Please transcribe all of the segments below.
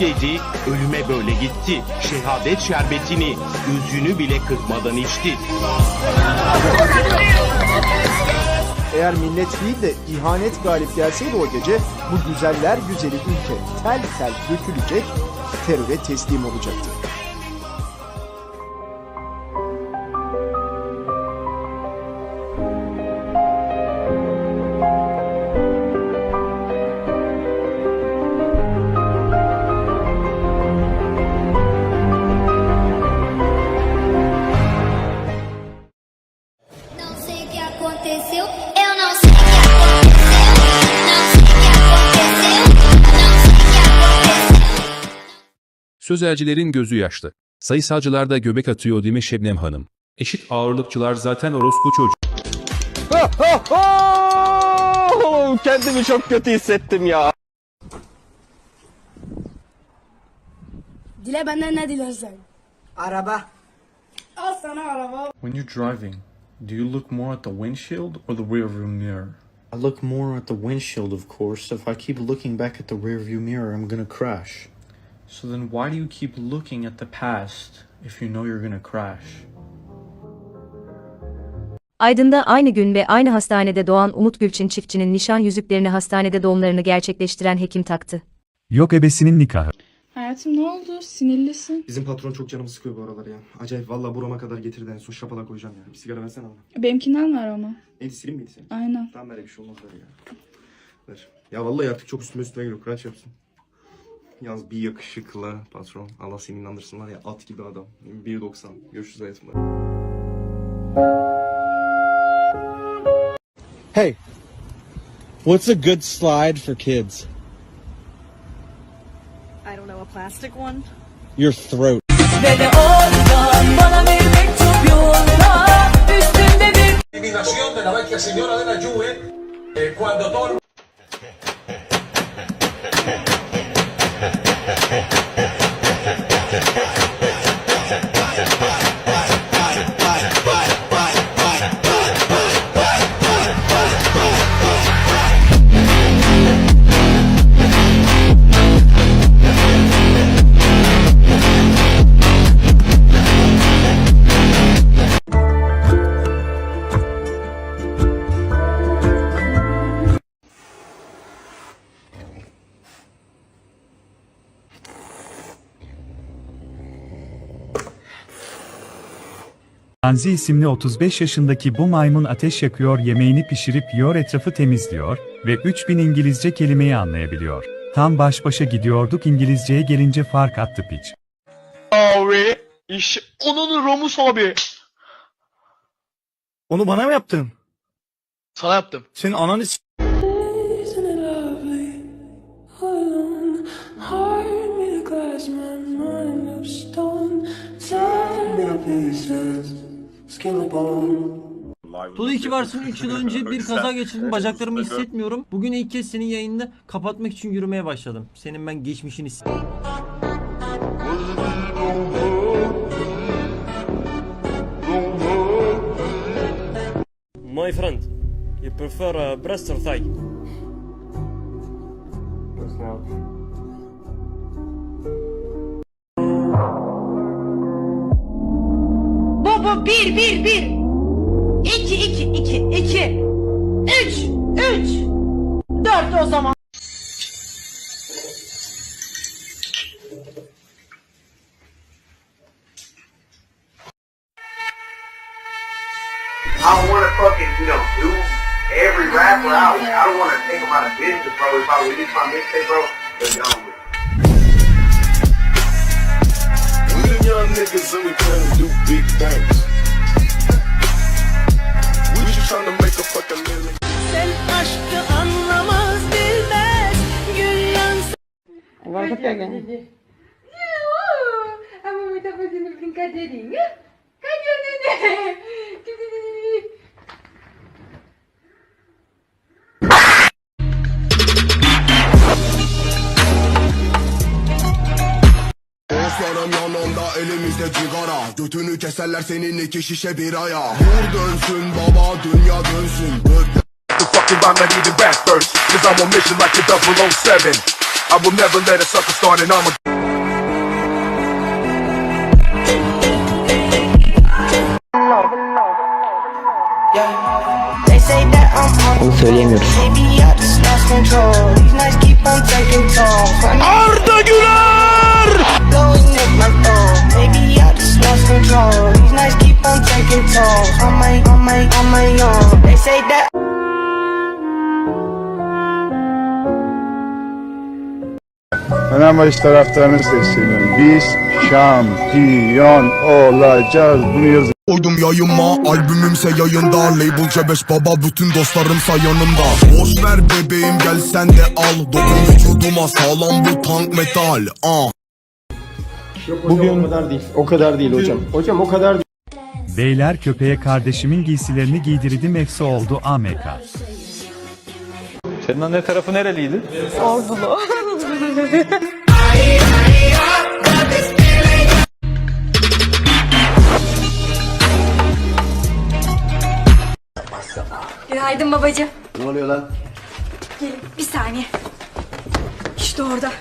dedi, ölüme böyle gitti. Şehadet şerbetini gözünü bile kırpmadan içti. Eğer millet değil de ihanet galip gelseydi o gece bu güzeller güzeli ülke tel tel dökülecek, teröre teslim olacaktı. Sözelcilerin gözü yaşlı. Sayısalcılar da göbek atıyor değil mi Şebnem Hanım? Eşit ağırlıkçılar zaten orospu çocuğu. Kendimi çok kötü hissettim ya. Dile benden ne dilersen. Araba. Al sana araba. When you're driving, do you look more at the windshield or the rearview mirror? I look more at the windshield, of course. If I keep looking back at the rearview mirror, I'm gonna crash. So then why do you keep looking at the past if you know you're gonna crash? Aydın'da aynı gün ve aynı hastanede doğan Umut Gülçin çiftçinin nişan yüzüklerini hastanede doğumlarını gerçekleştiren hekim taktı. Yok ebesinin nikahı. Hayatım ne oldu? Sinirlisin. Bizim patron çok canımı sıkıyor bu aralar ya. Acayip valla burama kadar getirdi en son şapala koyacağım ya. Bir sigara versene bana. Benimkinden ver ama. Neydi sileyim miydi senin? Aynen. Tamam ver bir şey olmaz ver ya. Ver. Ya vallahi artık çok üstüme üstüme geliyor. Kıraç yapsın. Yalnız bir yakışıklı patron. Allah seni inandırsın var ya at gibi adam. 1.90. Görüşürüz hayatımda. Hey, what's a good slide for kids? I don't know a plastic one. Your throat. Anzi isimli 35 yaşındaki bu maymun ateş yakıyor, yemeğini pişirip yiyor, etrafı temizliyor ve 3000 İngilizce kelimeyi anlayabiliyor. Tam baş başa gidiyorduk İngilizceye gelince fark attı piç. Abi, iş onun Romus abi. Onu bana mı yaptın? Sana yaptım. Senin ananı s- Tulu iki varsın 3 yıl önce bir kaza geçirdim bacaklarımı hissetmiyorum. Bugün ilk kez senin yayında kapatmak için yürümeye başladım. Senin ben geçmişini My friend, you prefer uh, breast or thigh? Bir bir bir. İki iki iki iki. Üç üç. Dört o zaman. I don't want to fucking, you know, do every rapper out. I don't want to take them out of business, bro. If I release my mixtape, bro, they're done with. We the young niggas and we plan to do big things. Sen aşkı anlamaz bilmez. Gül yansın. Ama muito fazendo brincadeirinha. Cadê o neném? Yanında elimizde cigara Götünü keserler senin iki şişe biraya Vur dönsün baba dünya dönsün The fucking rhyme, not even rap first. Cause I'm on mission like the 007. I will never let a sucker start an armor. They say that I'm on Onu söyleyemiyoruz. Arda Güler! Up my phone. Maybe I just lost control. These nights keep on taking toll. On my, on my, on my own. They say that. Fenerbahçe taraftarını sesleniyorum. Biz şampiyon olacağız. Bunu yazın. Koydum yayınma albümümse yayında Label C5 baba bütün dostlarımsa yanımda Boş ver bebeğim gel sen de al Dokun vücuduma sağlam bu tank metal ah. Bugün o kadar değil. O kadar değil hocam. Hocam o kadar değil. Beyler köpeğe kardeşimin giysilerini giydirdim efsi oldu AMK. Senin anne tarafı nereliydi? Ordulu. Günaydın babacığım. Ne oluyor lan? Gelin bir saniye. İşte orada.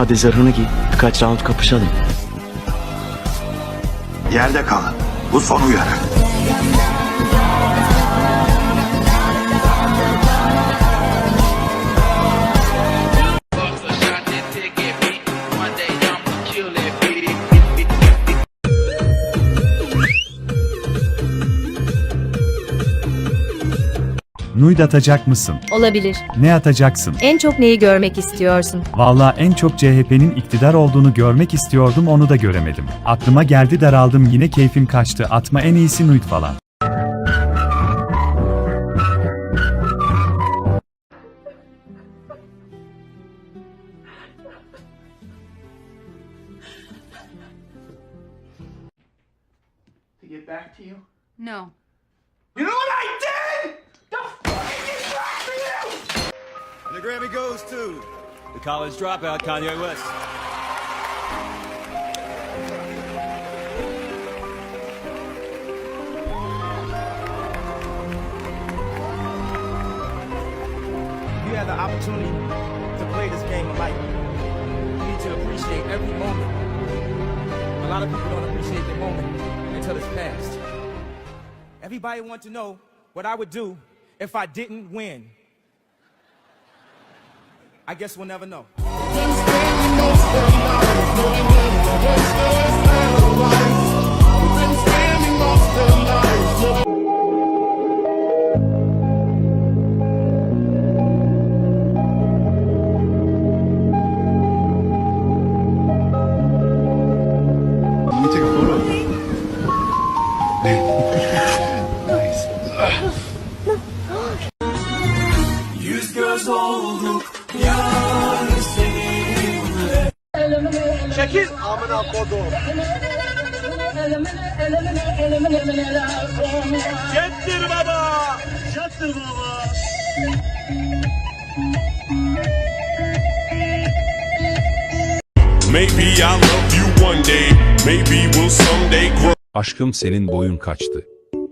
Hadi zırhını giy. Birkaç round kapışalım. Yerde kalın bu son uyarı Nude atacak mısın? Olabilir. Ne atacaksın? En çok neyi görmek istiyorsun? Valla en çok CHP'nin iktidar olduğunu görmek istiyordum onu da göremedim. Aklıma geldi daraldım yine keyfim kaçtı atma en iyisi nude falan. To get back to you? No. The Grammy goes to The college dropout, Kanye West. You have the opportunity to play this game of life. You need to appreciate every moment. A lot of people don't appreciate the moment until it's past. Everybody wants to know what I would do if I didn't win. I guess we'll never know. Çekil amına kodum Çettir baba Çettir baba Maybe I'll love you one day, maybe we'll someday grow. Aşkım senin boyun kaçtı.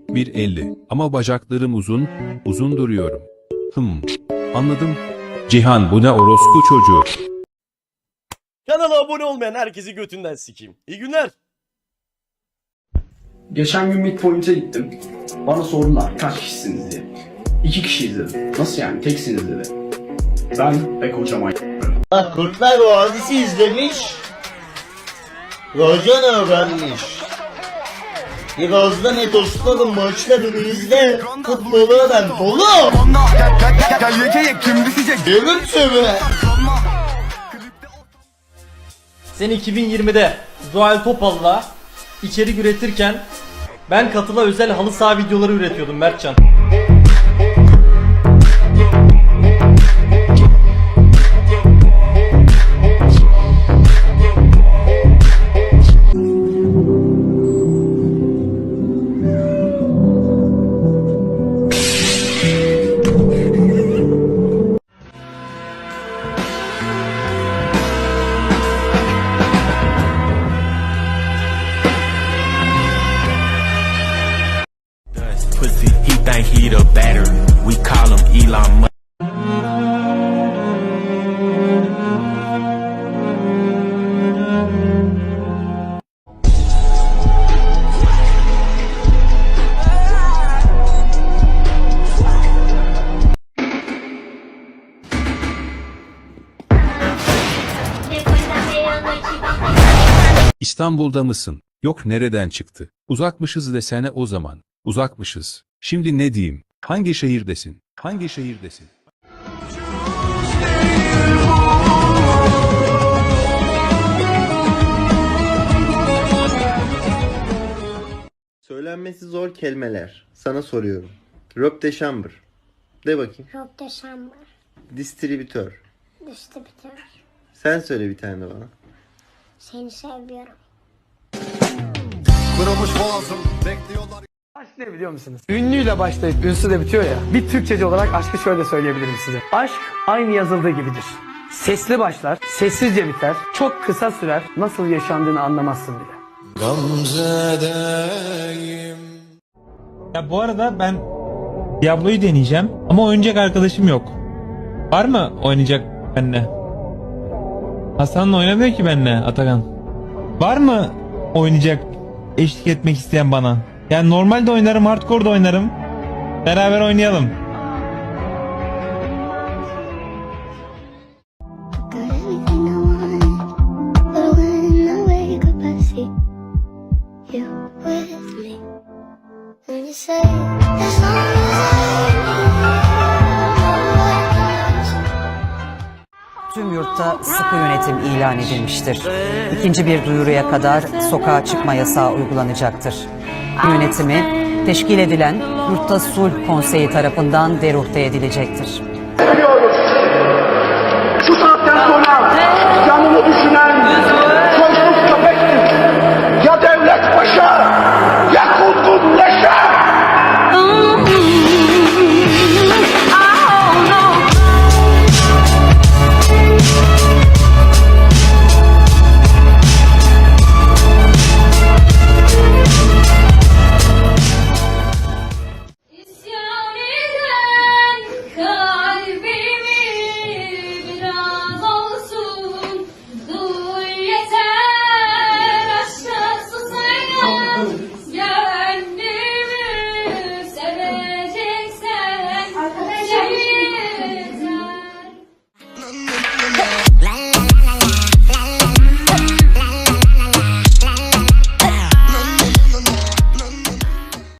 1.50 ama bacaklarım uzun, uzun duruyorum. Hım, anladım. Cihan bu ne orospu çocuğu. Kanala abone olmayan herkesi götünden sikeyim. İyi günler. Geçen gün midpoint'e gittim. Bana sordular kaç kişisiniz diye. İki kişiyiz dedim. Nasıl yani teksiniz dedi. Ben ve kocaman Kurtlar Vadisi izlemiş. Racan öğrenmiş. Birazdan Etos'ların maçlarını izle. Futbolu öğren oğlum. Görüntü mü? Sen 2020'de Zuhal Topal'la içerik üretirken ben katıla özel halı saha videoları üretiyordum Mertcan. İstanbul'da mısın? Yok nereden çıktı? Uzakmışız desene o zaman. Uzakmışız. Şimdi ne diyeyim? Hangi şehirdesin? Hangi şehirdesin? Söylenmesi zor kelimeler. Sana soruyorum. Rob de chambre. De bakayım. Rob de chambre. Distribütör. Distribütör. Sen söyle bir tane bana. Seni seviyorum. Kırılmış boğazım bekliyorlar Aşk ne biliyor musunuz? Ünlüyle başlayıp ünsü de bitiyor ya. Bir Türkçeci olarak aşkı şöyle söyleyebilirim size. Aşk aynı yazıldığı gibidir. Sesli başlar, sessizce biter, çok kısa sürer, nasıl yaşandığını anlamazsın bile. Ya bu arada ben Diablo'yu deneyeceğim ama oynayacak arkadaşım yok. Var mı oynayacak benimle? Hasan'la oynamıyor ki benimle Atakan. Var mı oynayacak eşlik etmek isteyen bana? Yani normalde oynarım, hardcore'da oynarım. Beraber oynayalım. When you with me. Say, Tüm yurtta sıkı yönetim ilan edilmiştir. İkinci bir duyuruya kadar sokağa çıkma yasağı uygulanacaktır. Yönetimi teşkil edilen Yurtta Sulh Konseyi tarafından deruhte edilecektir.